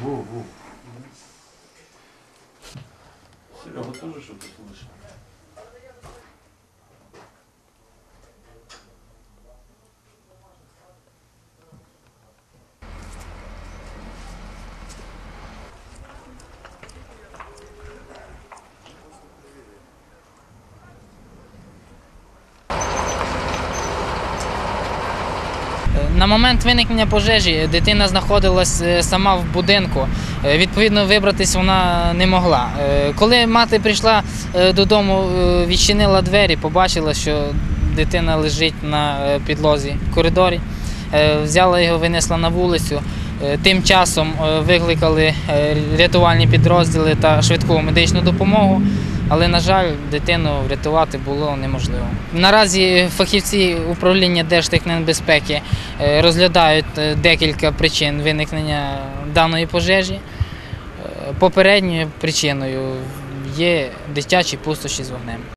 Во-во. Серега тоже что-то слышал? На момент виникнення пожежі дитина знаходилась е, сама в будинку. Е, Відповідно, вибратись вона не могла. Е, Коли мати прийшла додому, відчинила двері, побачила, що дитина лежить на підлозі в коридорі. Взяла його, винесла на вулицю. Тим часом викликали рятувальні підрозділи та швидку медичну допомогу. Але, на жаль, дитину врятувати було неможливо. Наразі фахівці управління Держтехненбезпеки е, розглядають е, декілька причин виникнення даної пожежі. Е, Попередньою причиною є дитячі пустощі з вогнем.